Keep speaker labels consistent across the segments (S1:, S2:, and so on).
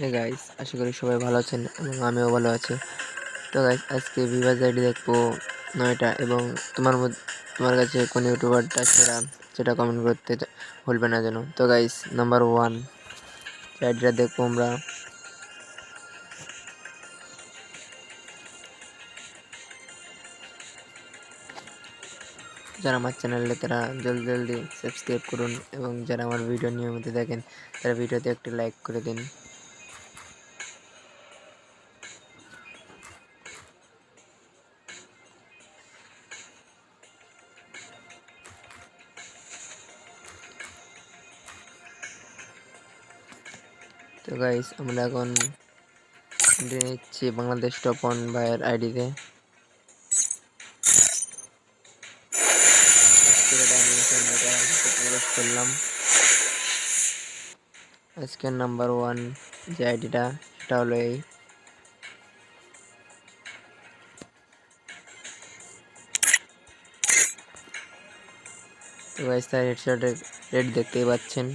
S1: Hey guys আশা করি সবাই ভালো আছেন এবং আমিও ভালো আছি। তো গাইস আজকে ভিভাস আইডি দেখব নয়টা এবং তোমার তোমার কাছে কোন ইউটিউবারটা সেরা সেটা কমেন্ট করতে ভুলবে না যেন। তো গাইস নাম্বার ওয়ান আইডিটা দেখব আমরা। যারা আমার চ্যানেলে তারা জলদি জলদি সাবস্ক্রাইব করুন এবং যারা আমার ভিডিও নিয়মিত দেখেন, তারা ভিডিওতে একটি লাইক করে দিন। তো গাইস আমরা এখন entry নিচ্ছি বাংলাদেশ টপ ওয়ান ভাইয়ের আইডিতে করলাম। আজকের নাম্বার ওয়ান যে আইডিটা সেটা হলো এই। তো গাইস তার হেডশটের রেড দেখতেই পাচ্ছেন।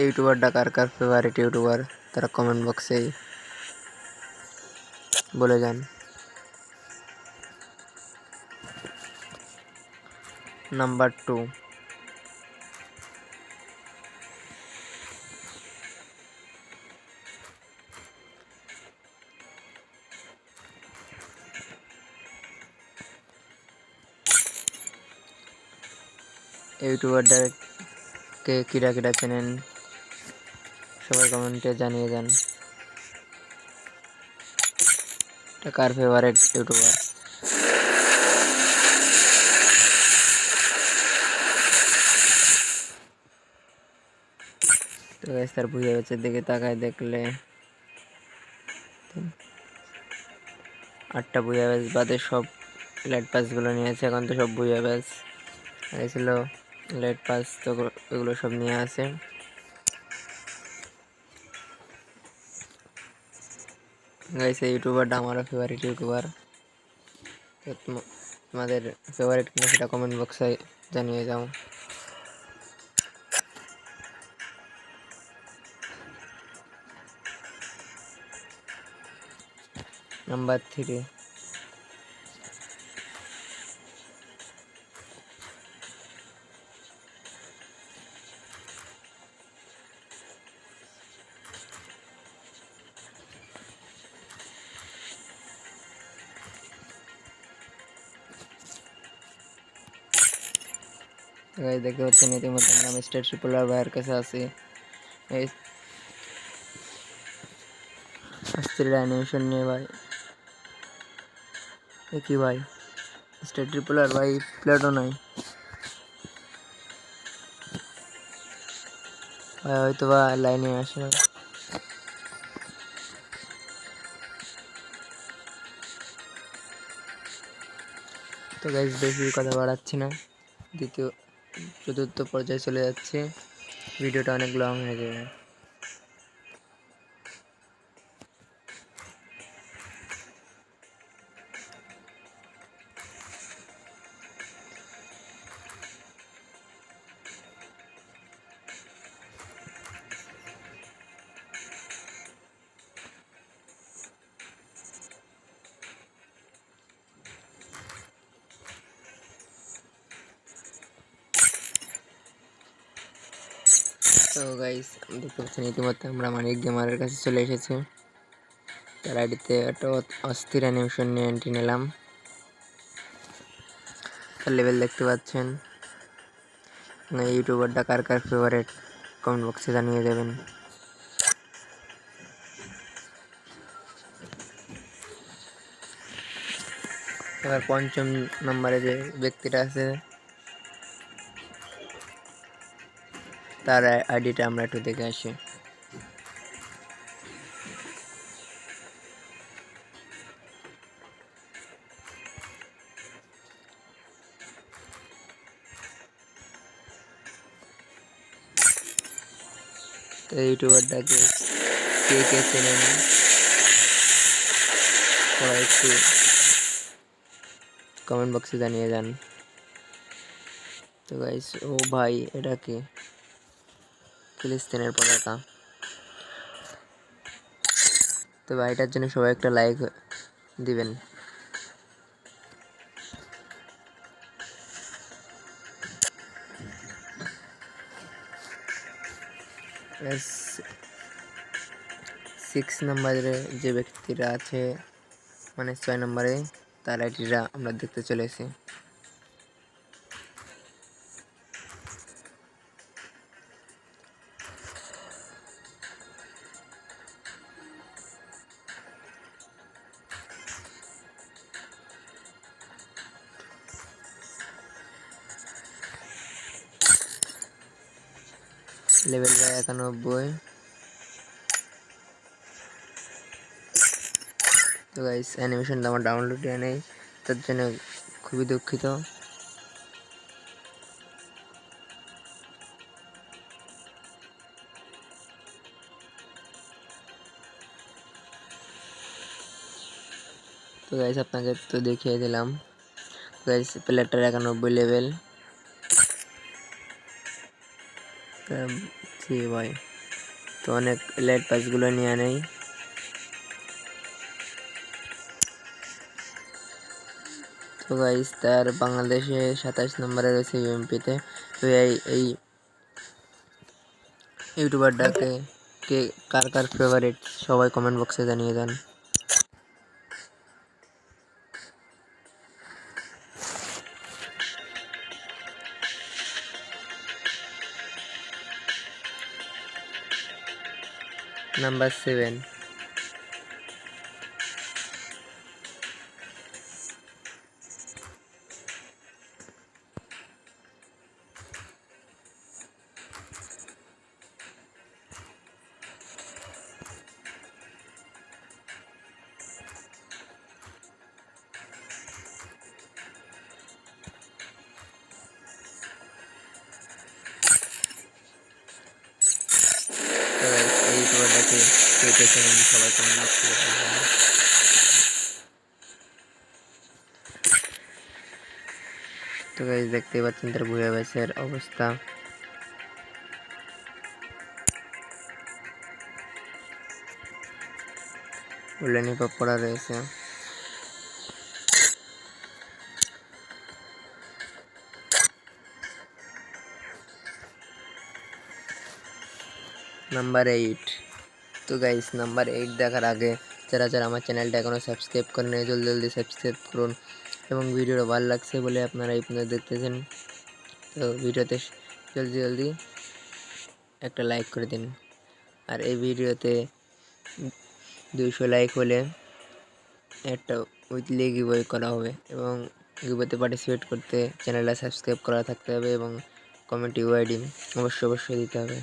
S1: ইউটিউবারটা কার কার ফেভারিট ইউটিউবার, তারা কমেন্ট বক্সে বলে যান। নাম্বার টু ইউটিউবারটাকে কিরা কিরা চেনেন? সবাই কমেন্টে জানিয়ে যান। কার ফেভারিট ইউটিউবার তো তার ভুইয়া বেচের দিকে তাকায় দেখলে। আটটা ভুইয়া ব্যাচ বাদে সব লাইট পাসগুলো নিয়েছে, এখন তো সব ভুইয়া ব্যাচ ছিল লাইট পাস তো এগুলো সব নিয়ে আসে। গাইস এই ইউটিউবারটা আমারও ফেভারিট ইউটিউবার তো তোমাদের ফেভারিট কিনা সেটা কমেন্ট বক্সে জানিয়ে যাও নাম্বার থ্রি গাইস দেখতে পাচ্ছেন ইতিমধ্যে আমরা মিস্টার ট্রিপলার ভাইয়ের কাছে আছি। এই অস্থির অ্যানিমেশন নিয়ে ভাই। এ কি ভাই? মিস্টার ট্রিপলার ভাই প্লেটও নাই। ভাই, হয়তো বা লাইনে আসে। না। তো গাইজ বেশি কথা বাড়াচ্ছি না। দ্বিতীয় চতুর্থ পর্যায়ে চলে যাচ্ছে। ভিডিওটা অনেক লং হয়ে যাবে। তো গাইস দেখতে পাচ্ছেন, ইতিমধ্যে আমরা মানিক গেমারের কাছে চলে এসেছি। তার আইডিতে একটা অস্থির অ্যানিমেশন নিয়ে এন্ট্রি নিলাম। তার লেভেল দেখতে পাচ্ছেন। এই ইউটিউবারটা কার কার ফেভারিট কমেন্ট বক্সে জানিয়ে দেবেন। এবার পঞ্চম নম্বরে যে ব্যক্তিটা আছে তার আইডিটা আমরা একটু দেখে আসি। তো ইউটিউবারটাকে কে কে চেনেন? সবাই একটু কমেন্ট বক্সে জানিয়ে যান। তো গাইস ও ভাই, এটা কি? ফিলিস্তিনের পতাকা। তো ভাইটার জন্য সবাই একটা লাইক দিবেন। সিক্স নাম্বারে যে ব্যক্তিরা আছে মানে ছয় নম্বরে তার আমরা দেখতে চলেছি। লেভেল বাই একানব্বই। তো গাইস অ্যানিমেশনটা আমার ডাউনলোড নেই, তার জন্য খুবই দুঃখিত। তো গাইস আপনাকে তো দেখিয়ে দিলাম। গাইস প্লেটার একানব্বই লেভেল জি ভাই। তো অনেক লাইট পাসগুলো নিয়ে নেই। তো গাইস তার বাংলাদেশে সাতাশ নম্বরে রয়েছে ইউএমপিতে তো। এই এই ইউটিউবারটাকে কে, কার কার ফেভারিট সবাই কমেন্ট বক্সে জানিয়ে দেন। নাম্বার সেভেন কে কে চেনেন সবাই কমেন্ট বক্সে জানাবেন। তো গাইজ দেখতেই পাচ্ছেন তার ভুয়া ব্যাচের অবস্থা উল্লেনি পড়া রয়েছে নাম্বার এইট তো গাইস নাম্বার এইট দেখার আগে যারা যারা আমার চ্যানেলটা এখনও সাবস্ক্রাইব করেন জলদি জলদি সাবস্ক্রাইব করুন। এবং ভিডিওটা ভালো লাগছে বলে আপনারা এই পর্যন্ত দেখতেছেন। তো ভিডিওতে জলদি জলদি একটা লাইক করে দিন। আর এই ভিডিওতে দুইশো লাইক হলে একটা উইকলি গিভওয়ে করা হবে এবং গিভওয়েতে পার্টিসিপেট করতে চ্যানেলটা সাবস্ক্রাইব করা থাকতে হবে এবং কমেন্ট ইউআইডি অবশ্যই অবশ্যই দিতে হবে।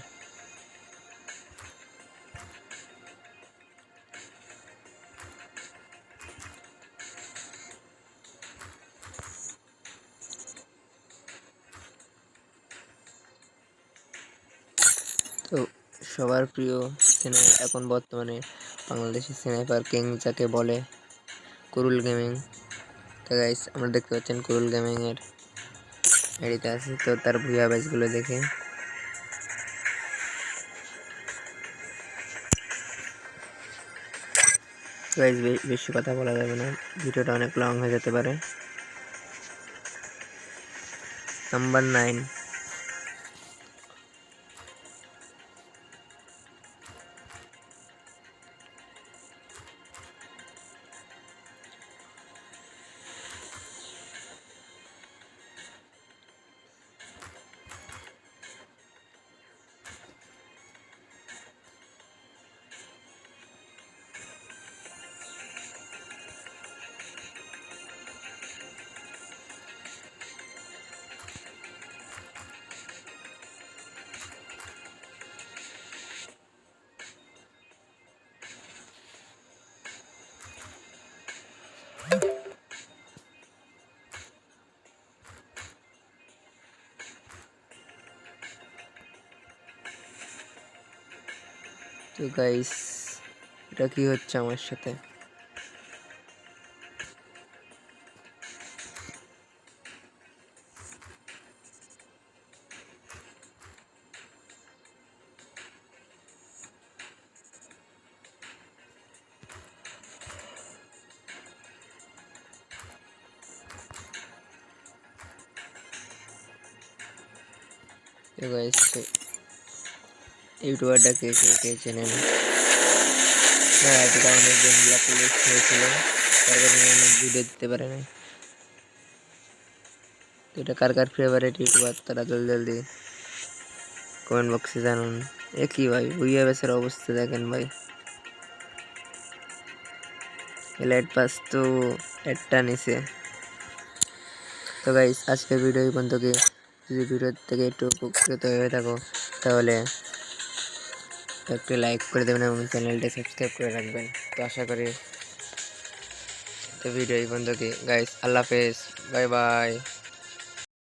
S1: সবার প্রিয় সিনে এখন বর্তমানে বাংলাদেশের স্নাইপার কিং যাকে বলে কুরুল গেমিং। তো গাইস আমরা দেখতে পাচ্ছেন কুরুল গেমিংয়ের এডিতে আছে। তো তার ভুয়া ব্যাচগুলো দেখে। গাইস বেশি কথা বলা যাবে না। ভিডিওটা অনেক লং হয়ে যেতে পারে। নাম্বার নাইন তো গাইস এটা কি হচ্ছে আমার সাথে? guys গাইস ইউটিউবারটাকে কে কে চেনেন না। এটা অনেক দিন ব্লক লিস্ট হয়েছিল তার কারণে অনেক ভিডিও দিতে পারে না তো এটা কার কার ফেভারিট ইউটিউবার, তারা জলদি জলদি কমেন্ট বক্সে জানুন। এ কি ভাই বুইয়া বেসের অবস্থা দেখেন ভাই। লাইট পাস তো একটা নিছে। তো গাইস আজকের ভিডিও পর্যন্ত কি যদি ভিডিও থেকে একটু উপকৃত হয়ে থাকো, তাহলে একটু লাইক করে দেবেন এবং চ্যানেলটা সাবস্ক্রাইব করে রাখবেন। তো আশা করি তো ভিডিও এই পর্যন্ত কি গাইস আল্লাহ হাফেজ। Bye bye